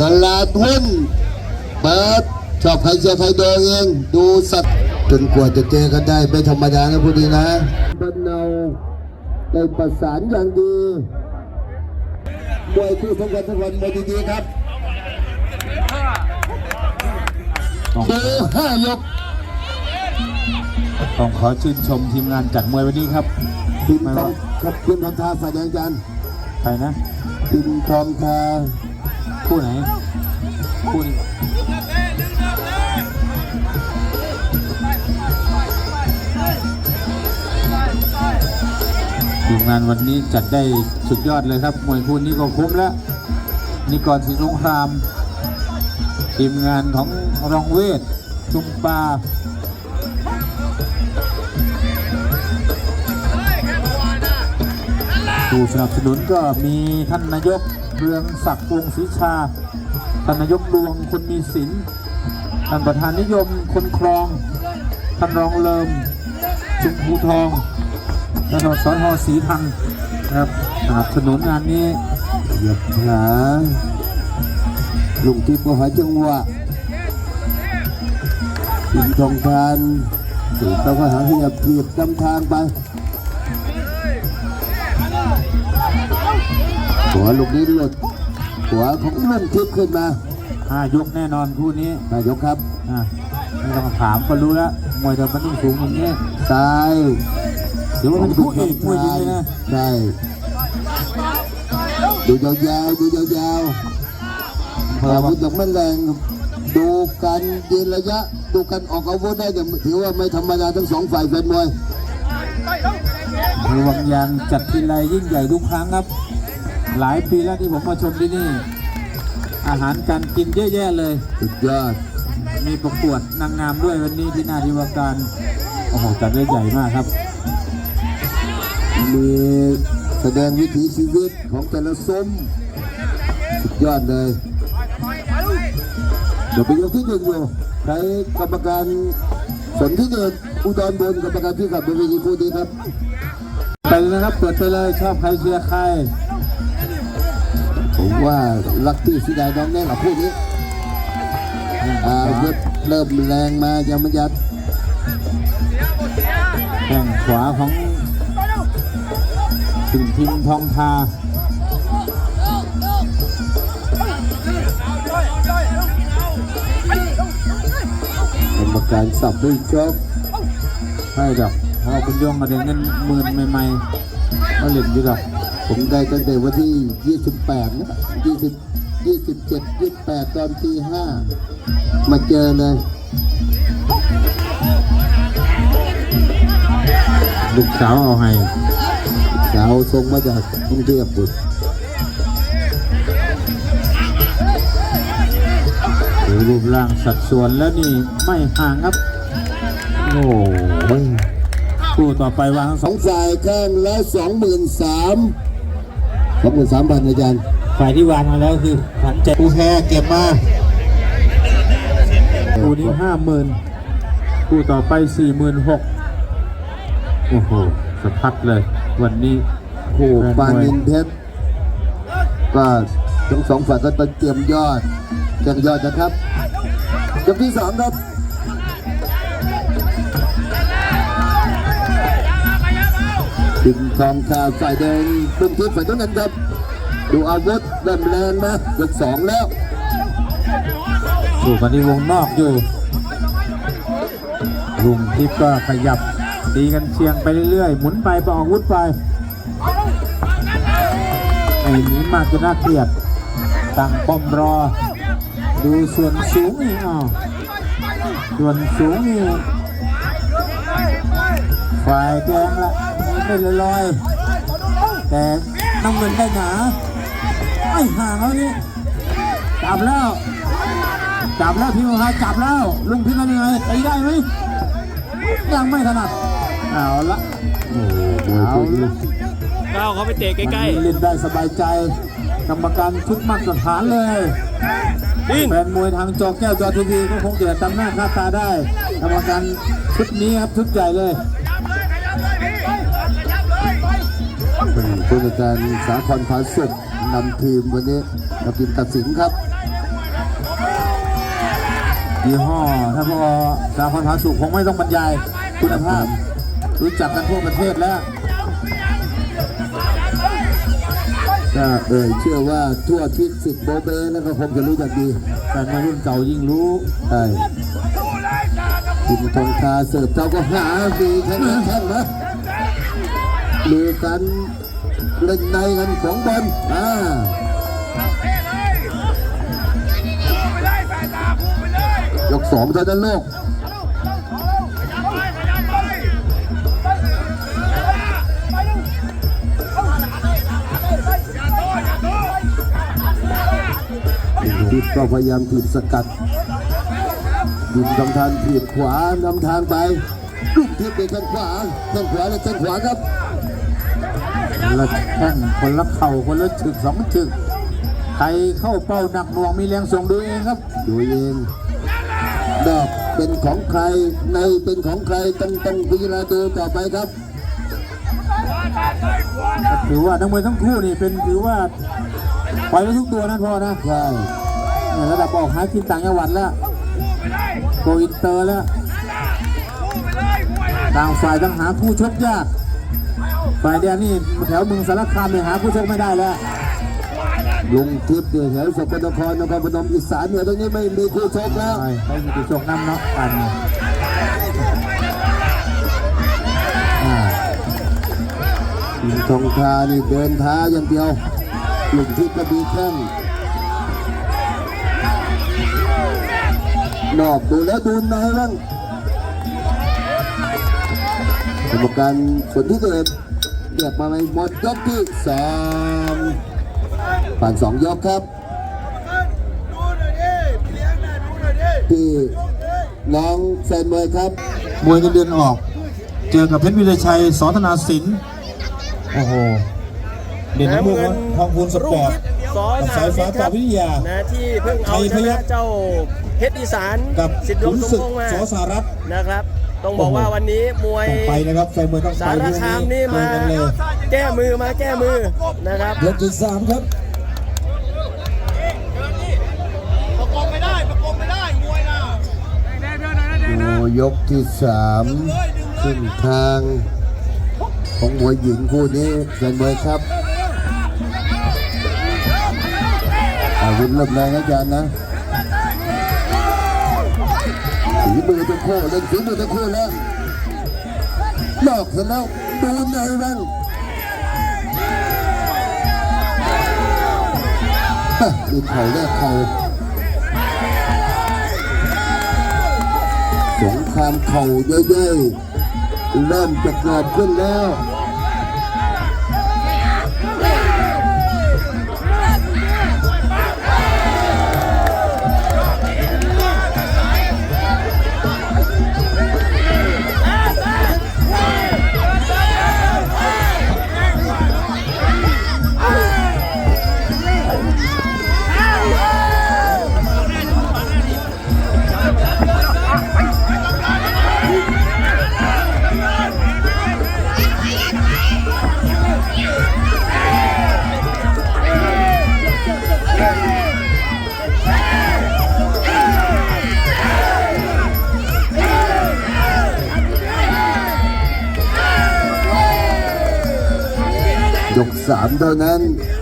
ตลาดหุ้นเปิดชอบใครเชียร์ใครดูเองดูสัตว์จนกว่าจะเจอกันได้ไม่ธรรมดานะพวกนี้นะบ้านเนาได้ประสานอย่างดีมวยคู่สำคัญทุกวันมวยดีๆครับดูห้ายกต้องขอชื่นชมทีมงานจัดมวยวันนี้ครับพิมพ์ทองครับพิมพ์ทองทาฝ่ายแดงจันทร์ใครนะพิมพ์ทองทา คู่ไหนคู่นี้ทีมงานวันนี้จัดได้สุดยอดเลยครับ มวยคู่นี้ก็คุ้มแล้วนิกรสิงห์สงคราม ทีมงานของรองเวทจุมปาผู้สนับสนุนก็มีท่านนายก เรืองศักดิ์วงศรีชาท่านนายกดวงคนมีศิลท่านประธานนิยมคนคลอง ท่านรองเลิมจุมภูทองท่านสอนอศรีทังนะครับสนับสนุนงานนี้เหยียบขาลุงทิพย์ก็หาจังหวะพิมพ์ทองทานสื่อต้องก็หาขยับเกียบนำทางไป หัวลูกนี้หลุดหัวของลุงทิพย์ขึ้นมาห้ายกแน่นอนคู่นี้นายกครับอะไม่ต้องถามก็รู้แล้วมวยเดิมมันต้องสูงอย่างนี้ซ้ายเดี๋ยวว่ามันคู่เอกมวยจริงๆนะใช่ดูยาวๆดูยาวๆเพราะอาว่าวุธยังไม่แรงดูการยืนระยะ ดูการออกอาวุธได้เนี่ยถือว่าไม่ธรรมดาทั้งสองฝ่ายแฟนมวยรวมยางจัดทีไรยิ่งใหญ่ทุกครั้งครับ หลายปีแล้วที่ผมมาชมที่นี่ อาหารการกินเยอะแยะเลย สุดยอด มีประกวดนางงามด้วยวันนี้ที่หน้าที่ว่าการโอ้โหจัดได้ใหญ่มากครับ มีแสดงวิถีชีวิตของแต่ละซุ้ม สุดยอดเลย เดี๋ยวไปยกที่หนึ่งอยู่ใช้กรรมการสนที่เดินอุดรบนกรรมการที่ขับบนเวทีคู่นี้ครับ ไปเลยนะครับเปิดไปเลยชอบใครเชียร์ใคร ผมว่าลักที่สีดาน้องแน่กับคู่นี้อาเริ่มแรงมายังไม่ยัดแข้งขวาของถึงทิมทองทากรรมการสับด้วยจบให้ดอกพอคุณโยงมาเด็นเงินหมื่นใหม่ๆก็เหรียญอยู่ดอก ผมได้ตั้งแต่วันที่ 28นะ20 27 28 ตอนตี5มาเจอเลยลูกสาวเอาให้สาวส่งมาจากกรุงเทพบุตรดูรูปร่างสัดส่วนแล้วนี่ไม่ห่างครับ โอ้โหคู่ต่อไปวางสองทั้งสสอองงฝ่นสาม ยข้างละ23,000 23,000อาจารย์ ฝ่ายที่วางมาแล้วคือขวัญใจผู้แพ้เก็บมาคู่นี้ห้าหมื่นคู่ต่อไปสี่หมื่นหกโอ้โหสะพัดเลย วันนี้โอ้ปานินเพชรก็ทั้งสองฝ่ายก็ต้องเตรียมยอดเตรียมยอดนะครับยกที่สองครับถึงทองคาฝ่ายแดง เป็นทีมฝ่ายต้นนั้นครับ ดูอาวุธเริ่มแรงนะยกสองแล้วอยู่กันที่วงนอกอยู่ลุงทิพย์ก็ขยับตีกันเชียงไปเรื่อยๆ หมุนไปปออกวุธไปไอ้นี้มากจะน่าเกลียดตั้งป้อมรอ ดูส่วนสูงอีกอะส่วนสูงอีกฝ่ายแดงละไม่เลยลอย แต่น้ำเงินได้หนาไม่ห่างแล้วนี่จับแล้ว จับแล้วพี่มาจับแล้ว ลุงพี่เป็นยังไงตีได้ไหมยังไม่ถนัดเอาละโอ้โหมวยเอาคู่นี้ละก้าวเขาไปเตะใกล้วันนี้เล่นได้สบายใจ กรรมการชุดมาตรฐานเลยๆนิ่งแฟนมวยทางจอแก้วจอทีวีก็คงจะจำหน้าค่าตาได้ กรรมการชุดนี้ครับชุดใหญ่เลย ผู้จัดการสาครผาสุกนำทีมวันนี้นำทีมตัดสินครับยี่ห้อถ้าพอสาครผาสุกคงไม่ต้องบรรยายคุณภาพ รู้จักกันทั่วประเทศแล้วถ้าเอ่ยเชื่อว่าทั่วทิศสิบโบเบแล้วก็คงจะรู้จักดีแฟนมวยรุ่นเก่ายิ่งรู้ใช่กินทองคาเสิร์ฟเจ้าก็หาดีแค่นั้นแค่นะมีกัน เล่นในกันของบอลอ่ายกสองเท่านั้นโลกทิศก็พยายามถีบสกัดดินกำทานถีบขวานำทางไป ลูกทิศไปทางขวาทางขวาและทางขวาครับ ละแข้งคนละเข่าคนละฉึกสองฉึกใครเข้าเป้าหนักหน่วงมีแรงส่งดูเองครับดูเองดอกเป็นของใครในเป็นของใครต้องต้องพิจารณาดูต่อไปครับถือว่าทั้งมวยทั้งคู่นี่เป็นถือว่าปล่อยไว้ทุกตัวนะพอนะใช่นี่ระดับออกหากินต่างจังหวัดแล้วโกอินเตอร์แล้วต่างฝ่ายต้องหาคู่ชกยาก ฝ่ายแดงนี่แถวเมืองสารคามเนี่ยหาคู่ชกไม่ได้แล้วลุงทิพย์เนี่ยแถวสกลนครนครพนมอีสานเนี่ยตรงนี้ไม่มีคู่ชกแล้วใช่เขาอยู่ที่ชกน้ำเนาะกันอ่าลุงทองคานี่เดินท้าอย่างเดียวลุงทิพย์ก็มีแข้งนอกดูแล้วดูในบ้างกรรมการส่วนที่เกิด เรียกมาไหมหมดยกที่สองผ่านสองยกครับที่น้องแฟนมวยครับ มวยเงินเดือนออก เจอกับเพชรวิรชัยสอธนาสินโอ้โหเด่นน้ำมูกนะทองพูนสปอร์ตสอกับสาสายมฟ้าต่อวิทยานะที่เพิ่งเอาชัยชพยันะคฆ์เจ้าเพชรอีสานกับสิทธิ์ดวขุงนสมศึกพงษ์มาสอสารัตน์นะครับ ต้องบอกว่าวันนี้มวยต้องไปนะครับแฟนมวยต้องไปสารคามนี่มาเจอกันเลยแก้มือมาแก้มือนะครับยกที่สามครับประกบไม่ได้ประกบไม่ได้มวยนะดูยกที่สามขึ้นทางของมวยหญิงคู่นี้แฟนมวยครับอาวุธเริ่มแรงนะอาจารย์นะ มือทั้งคู่เล่นฝีมือทั้งคู่แล้วนอกเสร็จแล้วดูในบ้างมีเข่าแรกเข่าสงครามเข่าเย่อยๆเริ่มจะเกิดขึ้นแล้ว กส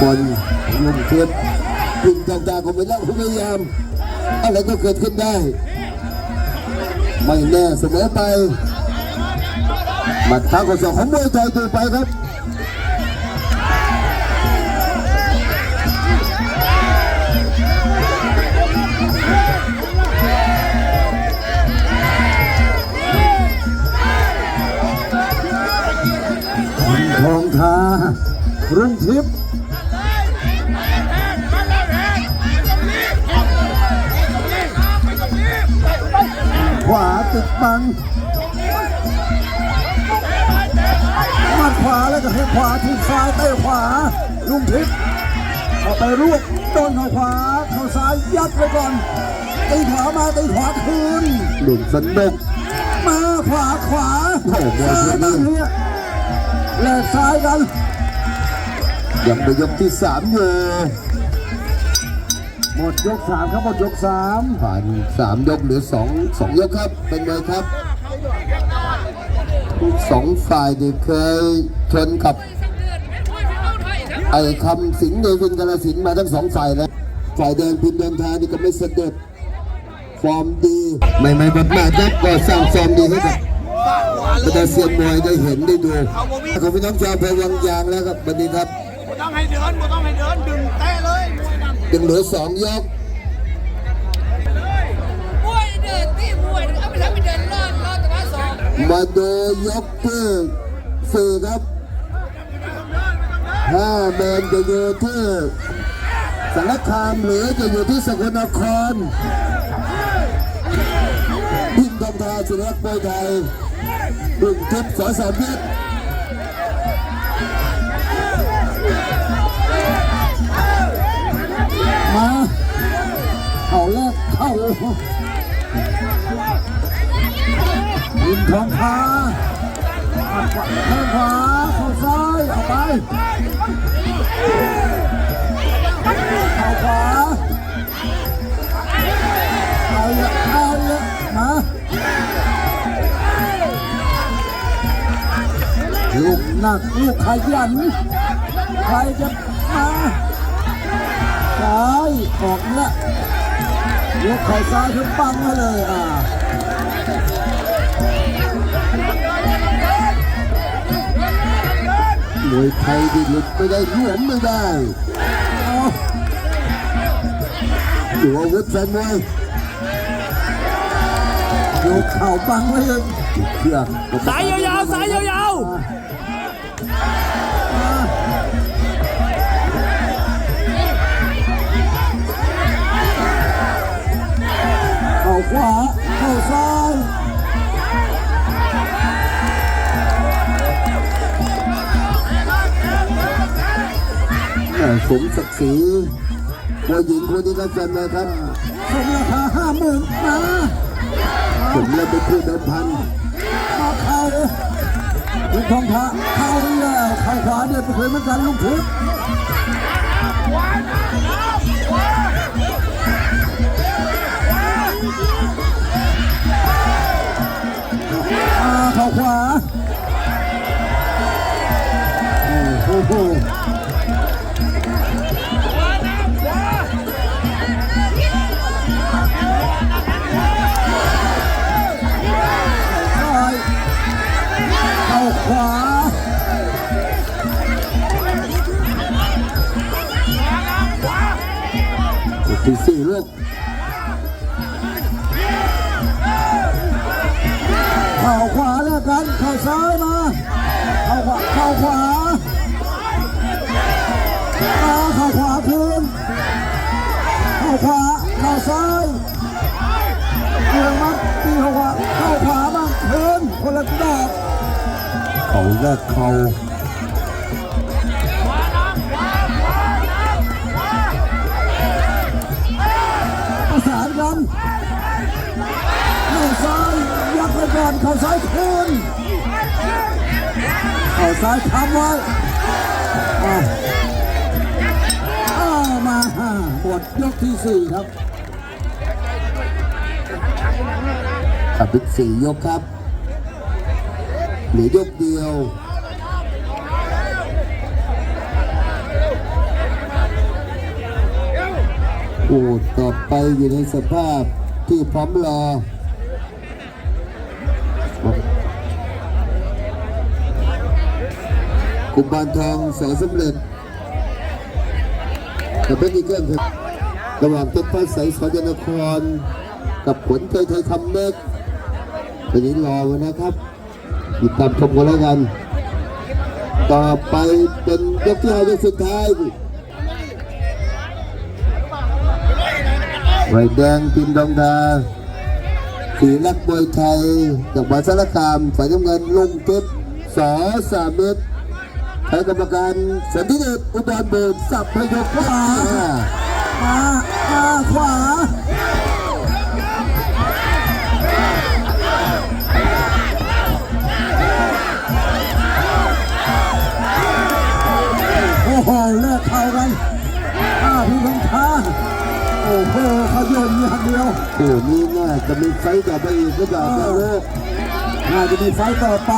บนลุงเทียบยิงต่างๆของไปแล้วพยายาม อะไรก็เกิดขึ้นได้ ไม่แน่เสมอไปหมัดเท้าของสองของมวยไทยตัวไปครับทองทารุ่งทิพย์ ขวาติดบังหมัดขวาแล้วก็ให้ขวาทีซ้ายเตะขวาลุงทิพย์เอาไปรวบโดนเข้าขวาเข้าซ้ายยัดไว้ก่อนตีขวามาตีขวาคืนหลุดสนุกมาขวาขวาซ้ายบ้างเนี่ยแลกซ้ายกันยังไปยกที่สามอยู่ หมดยกสามครับหมดยกสามผ่านสามยกเหลือสองสองยกครับเป็นไงครับสองฝ่ายที่เคยชนกับไอ้คำสิงห์เดวินกาลสินมาทั้งสองฝ่ายแล้วฝ่ายแดงพิมพ์เดินทางนี่ก็ไม่เสด็จฟอร์มดีไม่ไม่บัดมาครับก็สร้างฟอร์มดีให้กับบรรดาเซียนมวยได้เห็นได้ดูขอบพี่น้องชาวพลวังยางแล้วครับวันนี้ครับต้องให้เดินต้องให้เดินดึงเตะเลยมว ยังเหลือสองยกมวยเดินที่มวยเอาไปทำไปเดินลอนลอนตัวสองมาดูยกที่สี่ครับห้าเมนจะอยู่ที่สารคามหรือจะอยู่ที่สกลนครพิมพ์ทองทาศิลปะมวยไทยรุ่งทิพย์สอสามพิษ มาเอาแรกเข้ายิงทองคาข้างขวาเข้าซ้ายเอาไปเข้าขวาเอาละเอาละมาลูกหนักลูกขยันใครจะมา ซ้ายออกละยกเข่าซ้ายถึงปังมาเลยอ่ามวยไทยที่หลุดไม่ได้หลวมไม่ได้เอาดูอาวุธแฟนมวยดูเข่าบังไว้เลยเชือกสายยาวๆสายยาวเเข่าซ้ายสมศักดิ์ศรีผู้หญิงคนนี้ก็แฟนเลยครับสมราคาห้าหมื่นมาผมเลยไปพูดเดิมพันมาเข้าลูกทองพระเข้าไปแล้วเข้าขวาเนี่ยไปเคยเหมือนกันลูกพุทธ โอ้โหซ้ายเข้าขวาดที่สี่ลูกเข่าขวาแล้วกันเข่าซ้ายมา เข่าขวา เข่าขวา เข่าขวาเข่าซ้ายเอียงมาตีเข่าขวาเข่าขวาบ้างคืนคนละดอกเขาแรกเขาประสานกันเข้าซ้ายยัดไปก่อนเข้าซ้ายคืนเข้าซ้ายทำไว้ ห้าหมดยกที่สี่ครับขับเป็นสี่ยกครับเหลือยกเดียวโอ้ต่อไปอยู่ในสภาพที่พร้อมรอกุมบานทองสอสำเร็จ กับเพชรอีกเกิลครับระหว่างต้นฟ้าใสสอยนคร กับผลเคยไทยทำเล็กตัวนี้รอว้นะครับติดตามชมกันแล้วกัน ต่อไปเป็นยกที่ห้ายกสุดท้ายไวแดงพิมพ์ดองดาสีนักมวยไทยจากบาสารคามฝ่ายน้ำเงินลุงเก็บสอสามเมตร ให้กรรมการสันติเดชอุดรเบิร์สับพยกขวามามาขวาโอ้โหเลิกเข้ากันอ้าพี่คงช้าโอ้โหเขาโยนอย่างเดียวโอ้นี่น่าจะมีไฟต่อไปอีกก็แบบไม่รู้น่าจะมีไฟต่อไป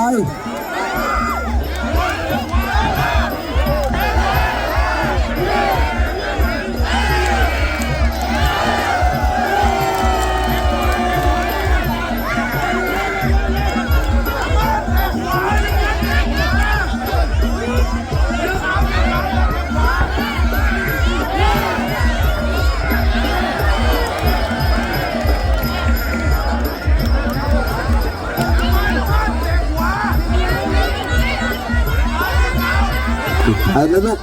สุดท้าแล้วลูก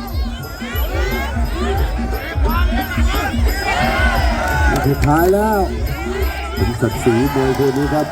สุดท้ายแล้วเป็นศักดิ์ศรีมวยคู่นี้ครับ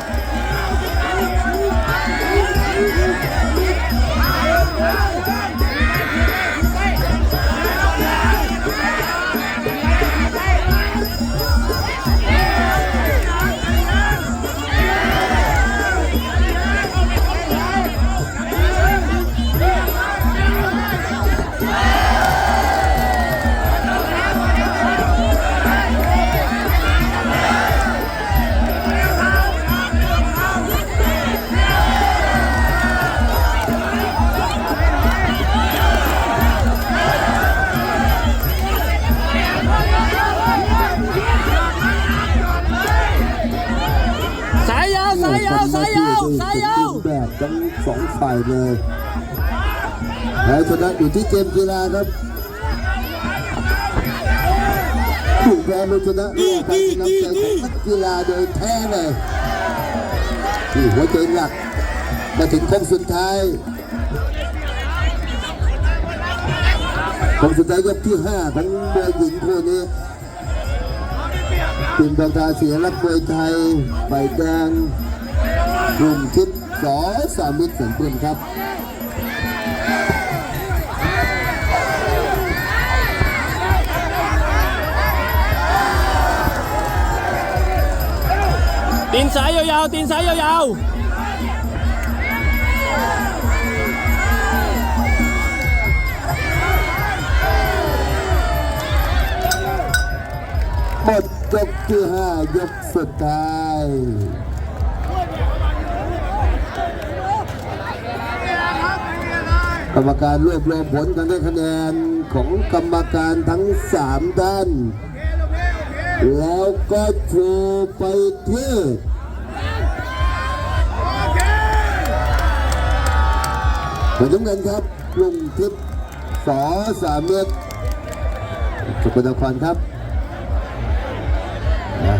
อยู่ที่เกมกีฬาครับถูกแพ้ไม่ชนะเรื่องการนำใจของนักกีฬาโดยแท้เลยที่หัวใจหลักมาถึงโค้งสุดท้ายโค้งสุดท้ายยกที่ห้าของมวยหญิงคู่นี้ทีมบอลทาเสียรักมวยไทยใบแดงกลุ่มทิพย์สอสามิตรสันเพื่อนครับ ตีนสายยาวๆตีนสายยาวหมดยกที่ห้ายกสุดท้ายกรรมการรวบรวมผลกันได้คะแนนของกรรมการทั้งสามด้าน แล้วก็ชูไปที่ผลน้ำเงินครับลุงทิพย์สอสามเมตรสุพรรณครครับนะ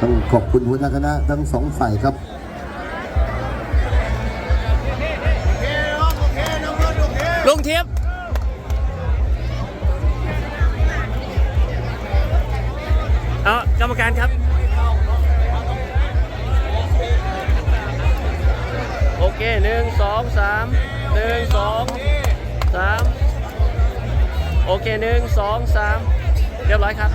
ต้องขอบคุณหัวหน้าคณะทั้งสองฝ่ายครับ กรรมการครับ โอเคหนึ่งสองสามหนึ่งสองสามโอเคหนึ่งสองสามเรียบร้อยครับ